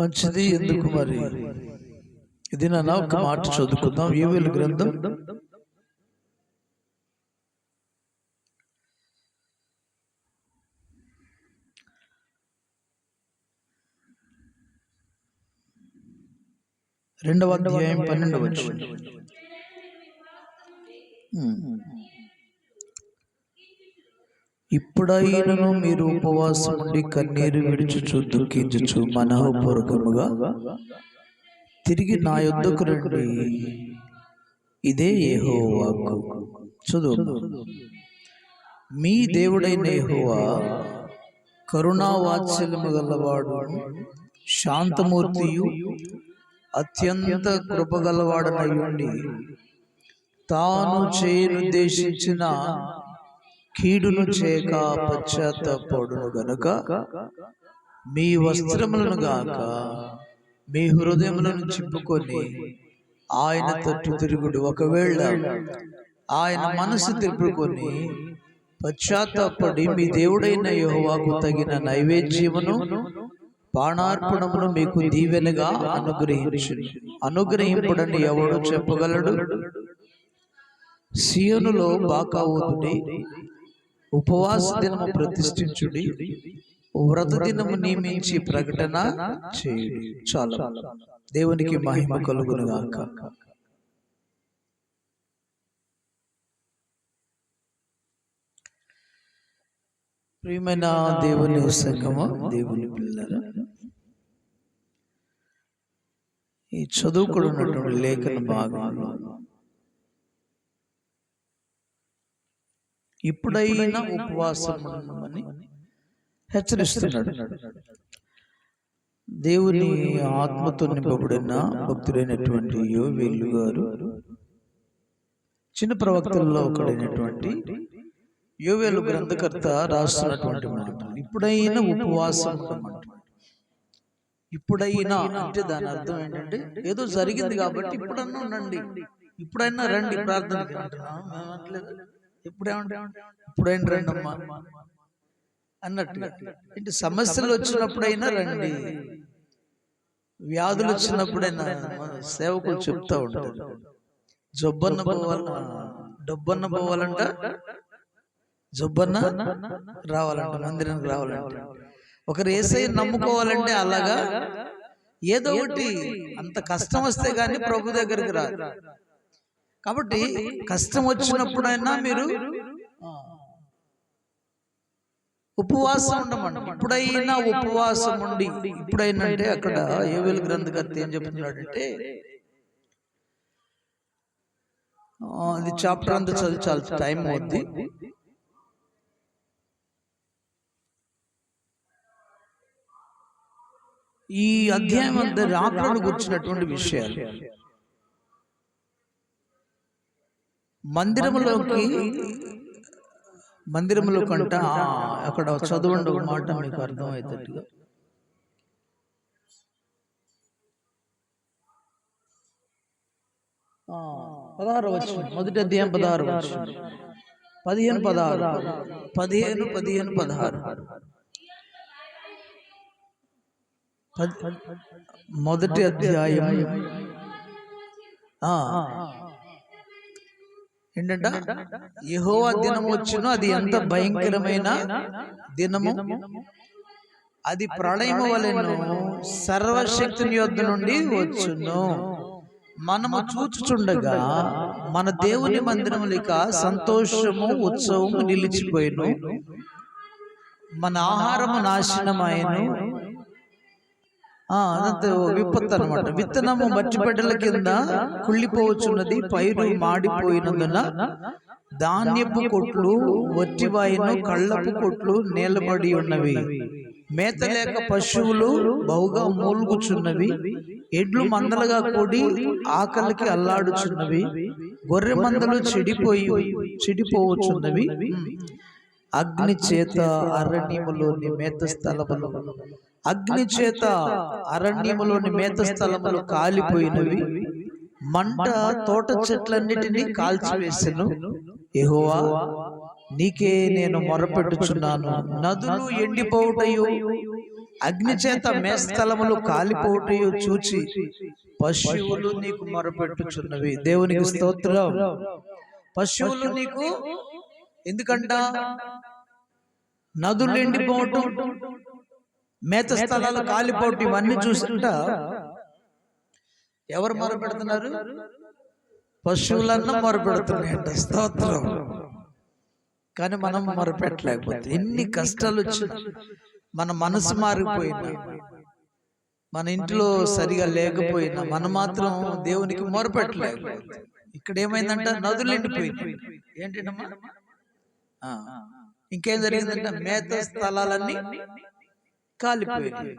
మంచిది ఎందుకు మరి? ఇది నాన్న ఒక మాట చదువుకుందాం. ఏవేలు గ్రంథం. రెండవ అధ్యాయం పన్నెండవ. ఇప్పుడైనను మీరు ఉపవాసం ఉండి కన్నీరు విడుచుచు దుఃఖించుచు మనఃపూర్వకముగా తిరిగి నా యొద్దకు రండి. ఇదే ఏహో వాక్కు చదువు. మీ దేవుడైన ఏహోవా కరుణా వాత్సల్యము గలవాడు శాంతమూర్తియు అత్యంత కృపగలవాడనై తాను చేయనుద్దేశించిన కీడును చేయక పశ్చాత్తపడును గనుక మీ వస్త్రములను గాక మీ హృదయములను చింపుకొని ఆయన తట్టు తిరుగుడు ఒకవేళ ఆయన మనసు తిప్పుకొని పశ్చాత్తాపడి మీ దేవుడైన యెహోవాకు తగిన నైవేద్యమును పానార్పణమును మీకు దీవెనగా అనుగ్రహించు అనుగ్రహింపుడని ఎవడు చెప్పగలడు? సియోనులో బాకావుతుడి ఉపవాస దినము ప్రతిష్ఠించుడి వ్రత దినము నియమించి ప్రకటన చేయుడి. చాలా దేవునికి మహిమ కలుగును గాక ప్రియమైన దేవుని సంగమ దేవుని పిల్లల ఈ చదువుకున్నటువంటి లేఖన భాగంలో ఇప్పుడైనా ఉపవాసం ఉండమని హెచ్చరిస్తున్నాడు. దేవుని ఆత్మతో నింపబడిన భక్తుడైనటువంటి యోవేలు గారు చిన్న ప్రవక్తల్లో ఒకడైనటువంటి యోవేలు గ్రంథకర్త రాస్తున్నటువంటి మాటలు. ఇప్పుడైనా ఉపవాసం ఇప్పుడైనా అంటే దాని అర్థం ఏంటంటే ఏదో జరిగింది కాబట్టి ఇప్పుడన్నా ఉండండి. ఇప్పుడైనా రండి అనట్లేదు. ఇప్పుడేమంటే ఇప్పుడైనా రండి అమ్మా అన్నట్టు. ఏంటి సమస్యలు వచ్చినప్పుడైనా రండి. వ్యాధులు వచ్చినప్పుడైనా సేవకులు చెప్తా ఉంటారు. జబ్బన్న పోవాల డబ్బన్న పోవాలంట? జబ్బన్న రావాలంట మందిరానికి రావాలంట. ఒకరు ఏసై నమ్ముకోవాలంటే అలాగా? ఏదో ఒకటి. అంత కష్టం వస్తే గాని ప్రభు దగ్గరికి రాదు కాబట్టి కష్టం వచ్చినప్పుడైనా మీరు ఉపవాసం ఉండమండి. ఇప్పుడైనా ఉపవాసం ఉండి ఇప్పుడైనా అంటే అక్కడ ఏవేలు గ్రంథకర్త ఏం చెప్తున్నాడంటే అది చాప్టర్ అంతా చదివి చాలా. టైం అవుద్ది. ఈ అధ్యాయం అంతా రాకడను గుర్చినటువంటి విషయాలు. మందిరములోకి మందిరములో కంట అక్కడ చదవండి ఒక మాట మీకు అర్థమవుతట్టుగా ఆ, పదహారు వచ్చిన మొదటి అధ్యాయం పదహారు వచ్చిన పదిహేను పదహారు పదిహేను పదిహేను పదహారు. పద్- మొదటి అధ్యాయం. ఏంటంట? యెహోవా దినం వచ్చును అది ఎంత భయంకరమైన దినము? అది ప్రళయము వలెను సర్వశక్తుని యొద్ద నుండి వచ్చును. మనము చూచుచుండగా మన దేవుని మందిరములిక సంతోషము ఉత్సవము నిలిచిపోయిను. మన ఆహారము నాశనమైను ఆ అదంతా విపత్తు అనమాట విత్తనము మట్టి బిడ్డల కింద కుళ్ళిపోవచ్చున్నది పైరు మాడిపోయినందున ధాన్యపు కొట్లు వట్టివాయిను కళ్ళపు కొట్లు నేలబడి ఉన్నవి. మేత లేక పశువులు బహుగా మూలుగుచున్నవి. ఎడ్లు మందలుగా కూడి ఆకలికి అల్లాడుచున్నవి. గొర్రె మందలు చెడిపోయి చెడిపోవచ్చున్నవి. అగ్ని చేత అరణ్యములోని మేత స్థలములు. అగ్ని చేత అరణ్యములోని మేత స్థలములు కాలిపోయినవి. మంట తోట చెట్లన్నిటినీ కాల్చివేసెను. యెహోవా నీకే నేను మొరపెట్టుచున్నాను. నదులు ఎండిపోవుటయు అగ్ని చేత మేస్థలములు కాలిపోటయు చూచి పశువులు నీకు మొరపెట్టుచున్నవి. దేవునికి స్తోత్రం. పశువులు నీకు ఎందుకంట? నదులు ఎండిపోవటం మేత స్థలాలు కాలిపోవటం ఇవన్నీ చూస్తుంట? ఎవరు మొరపెడుతున్నారు? పశువులన్నా మొరపెడుతున్నాయంట స్తోత్రం. కానీ మనం మొరపెట్టలేకపోతే ఎన్ని కష్టాలు వచ్చినా మన మనసు మారిపోయినా మన ఇంట్లో సరిగా లేకపోయినా మనం మాత్రం దేవునికి మొరపెట్టలేకపోతే ఇక్కడ ఏమైందంట నదులు ఎండిపోయినాయి ఏంటమ్మా ఆ, ఇంకేం జరిగిందంటే మేత స్థలాలన్నీ కాలిపోయినాయి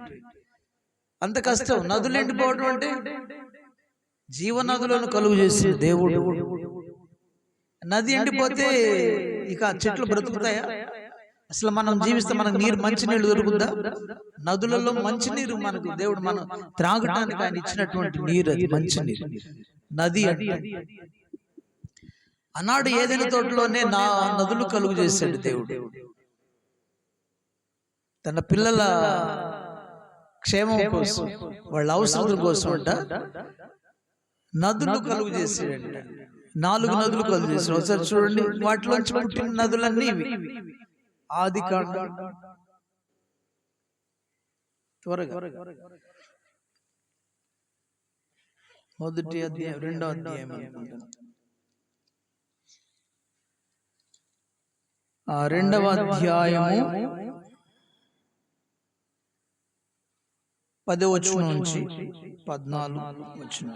అంత కష్టం. నదులు ఎండిపోవడం అంటే జీవనదులను కలుగు చేసిన దేవుడు. నది ఎండిపోతే ఇక చెట్లు బ్రతుకుతాయా? అసలు మనం జీవిస్తే మనకు నీరు మంచి నీళ్ళు దొరుకుద్దా నదులలో మంచి నీరు మనకు దేవుడు మనం త్రాగటానికి ఆయన ఇచ్చినటువంటి నీరు అది మంచి నీరు. నది అంటే అన్నాడు ఏదైనా తోటలోనే నా నదులు కలుగు చేశాడు దేవుడు. తన పిల్లల క్షేమం కోసం వాళ్ళ అవసరం కోసం అంట నదులు కలుగు చేసాడంట నాలుగు నదులు కలుగు చేసాడు ఒకసారి చూడండి వాటిలోంచి పుట్టిన నదులన్నీ ఇవి. ఆది కాండ. త్వరగా. మొదటి అధ్యాయం రెండో అధ్యాయం అనుకుంటాను. ఆ రెండవ అధ్యాయము పది వచ్చిన నుంచి పద్నాలుగు వచ్చిన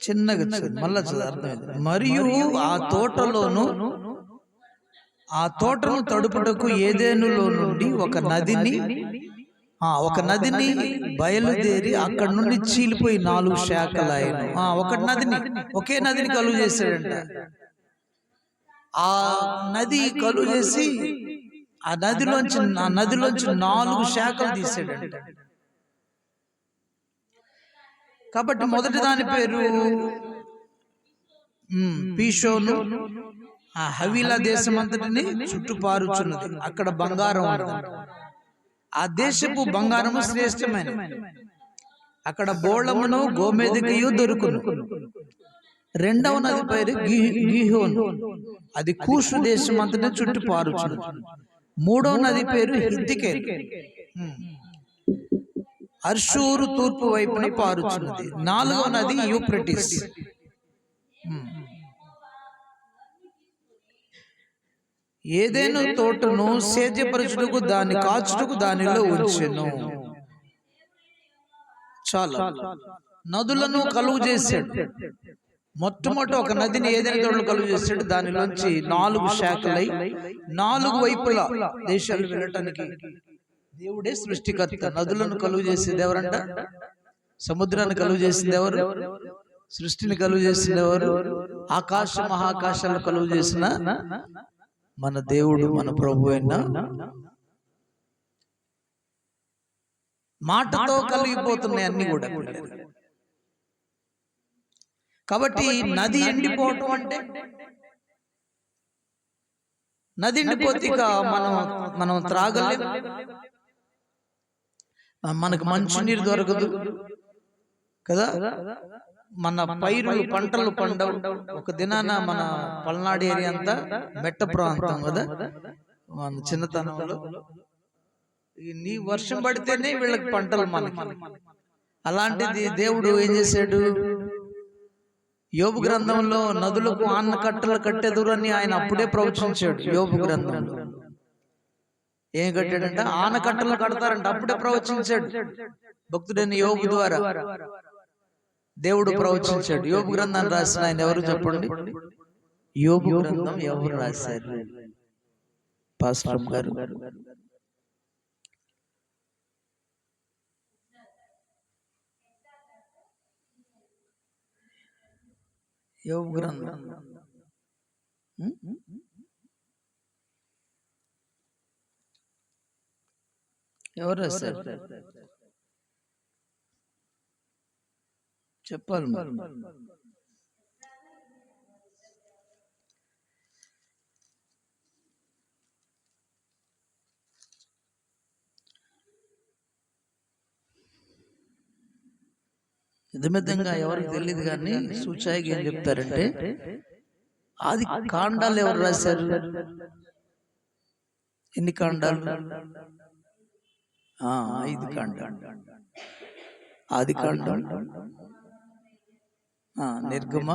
చిన్నగా మళ్ళా అర్థమైంది. మరియు ఆ తోటలోను ఆ తోటను తడుపుటకు ఏదేనులో నుండి ఒక నదిని ఒక నదిని బయలుదేరి అక్కడ నుండి చీలిపోయి నాలుగు శాఖలాయను ఆ ఒక నదిని ఒకే నదిని కలుగు చేశాడంట. ఆ నది కలుగు చేసి ఆ నదిలోంచి ఆ నదిలోంచి నాలుగు శాఖలు తీసాడంట కాబట్టి మొదటి దాని పేరు పీషోను. ఆ హవీలా దేశం అంతటిని చుట్టుపారుచున్నది. అక్కడ బంగారం ఆ దేశపు బంగారము శ్రేష్టమైన అక్కడ బోళమును గోమేదికయు దొరుకును. రెండవ నది పేరు గిహోను. అది కూషు దేశం అంతటా చుట్టూ పారుచున్నది మూడవ నది పేరు హిద్దికే అర్షూరు తూర్పు వైపున పారుచున్నది. నాలుగవ నది యూప్రటిస్. ఏదేను తోటను సేద్యపరచుటకు దాన్ని కాచుటకు దానిలో ఉంచెను. చాలా. నదులను కలుగు చేశాడు. మొట్టమొదటి ఒక నదిని ఏదైనా తోటలు కలుగు చేశాడు. దానిలోంచి నాలుగు శాఖలై నాలుగు వైపులా దేశాలు వెళ్ళటానికి దేవుడే సృష్టికర్త. నదులను కలుగు చేసేది ఎవరంట? సముద్రాన్ని కలుగు చేసింది ఎవరు? సృష్టిని కలుగు చేసింది ఎవరు? ఆకాశ మహాకాశాలను కలుగు చేసిన మన దేవుడు మన ప్రభు అయిన మాటతో కలిగిపోతున్నాయి అన్ని కూడా. కాబట్టి నది ఎండిపోవటం అంటే నది ఎండిపోతే ఇక మనం మనం త్రాగలేం. ఆ, మనకు మంచి నీరు దొరకదు కదా? మన పైరులు పంటలు పండవు. ఒక దినాన మన పల్నాడు ఏరియా అంతా మెట్ట ప్రాంతం కదా. మన చిన్నతనంలో. నీ వర్షం పడితేనే వీళ్ళకి పంటలు మనకి. అలాంటిది దేవుడు ఏం చేశాడు? యోబు గ్రంథంలో నదులకు ఆన్న కట్టలు కట్టెదురు అని ఆయన అప్పుడే ప్రవచించాడు యోబు గ్రంథంలో. ఏం కట్టాడంట ఆనకట్టలు కడతారంట అప్పుడే ప్రవచించాడు భక్తుడైన యోబు ద్వారా. దేవుడు ప్రవచించాడు. యోబు గ్రంథాన్ని రాసిన ఆయన ఎవరు చెప్పండి? యోబు గ్రంథం ఎవరు రాశారు? పాస్టర్ గారు. యోబు గ్రంథం? ఎవరు రాశారు? చెప్పాలి మరి. నిజమితంగా ఎవరికి తెలియదు కానీ సూచాయికి ఏం చెప్తారంటే ఆది కాండాలు ఎవరు రాశారు? ఎన్ని కాండాలు? ఐదు కాండాలు. ఆది కాండం. నిర్గమ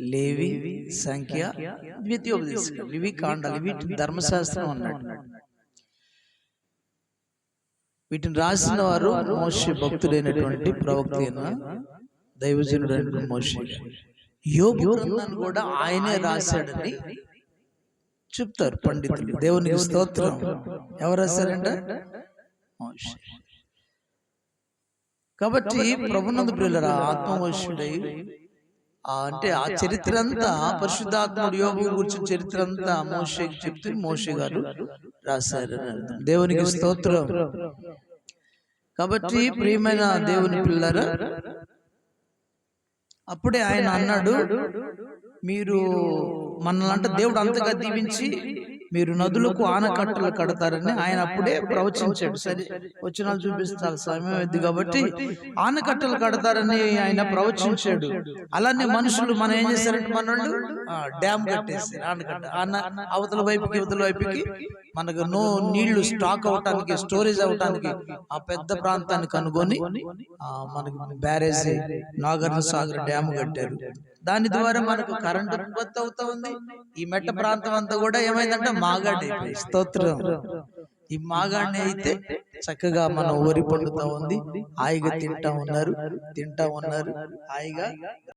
లేవి సంఖ్య ద్వితీయోపదేశం ఇవి కాండాలు వీటిని ధర్మశాస్త్రం అన్నాడు వీటిని రాసిన వారు మోషి భక్తుడైనటువంటి ప్రవక్త అయిన దైవజనుడు మోషి. యోగు గ్రంథాన్ని కూడా ఆయనే రాశాడని చెప్తారు పండితులు. దేవునికి స్తోత్రం. ఎవరు రాశారంట? మోషి. కాబట్టి ప్రభునందు ప్రియులరా ఆత్మవశుడై అంటే ఆ చరిత్ర అంతా పరిశుద్ధాత్ముడు యోగు గురించి చరిత్ర అంతా మోషేకి చెప్తే మోషే గారు రాశారు. దేవునికి స్తోత్రం. కాబట్టి ప్రియమైన దేవుని పిల్లరా అప్పుడే ఆయన అన్నాడు మీరు మనల్ని దేవుడు అంతగా దీవించి మీరు నదులకు ఆనకట్టలు కడతారని ఆయన అప్పుడే ప్రవచించాడు. సరే వచనాలు చూపిస్తారు. సమయం అయింది కాబట్టి ఆనకట్టలు కడతారని ఆయన ప్రవచించాడు. అలానే మనుషులు మనం ఏం చేశారంటే మనోళ్ళు ఆ, డ్యామ్ కట్టేసి ఆనకట్ట ఆన అవతల వైపుకి ఇవతల వైపుకి మనకు నో నీళ్ళు స్టాక్ అవటానికి స్టోరేజ్ అవటానికి ఆ పెద్ద ప్రాంతాన్ని కనుగొని మనకి బ్యారేజ్ నాగార్జున సాగర్ డ్యామ్ కట్టారు. దాని ద్వారా మనకు కరెంట్ ఉత్పత్తి అవుతా ఉంది ఈ మెట్ట ప్రాంతం అంతా కూడా ఏమైందంటే మాగాడి స్తోత్రం. ఈ మాగాడిని అయితే చక్కగా మనం వరి పండుతా ఉంది. హాయిగా తింటా ఉన్నారు. తింటా ఉన్నారు. హాయిగా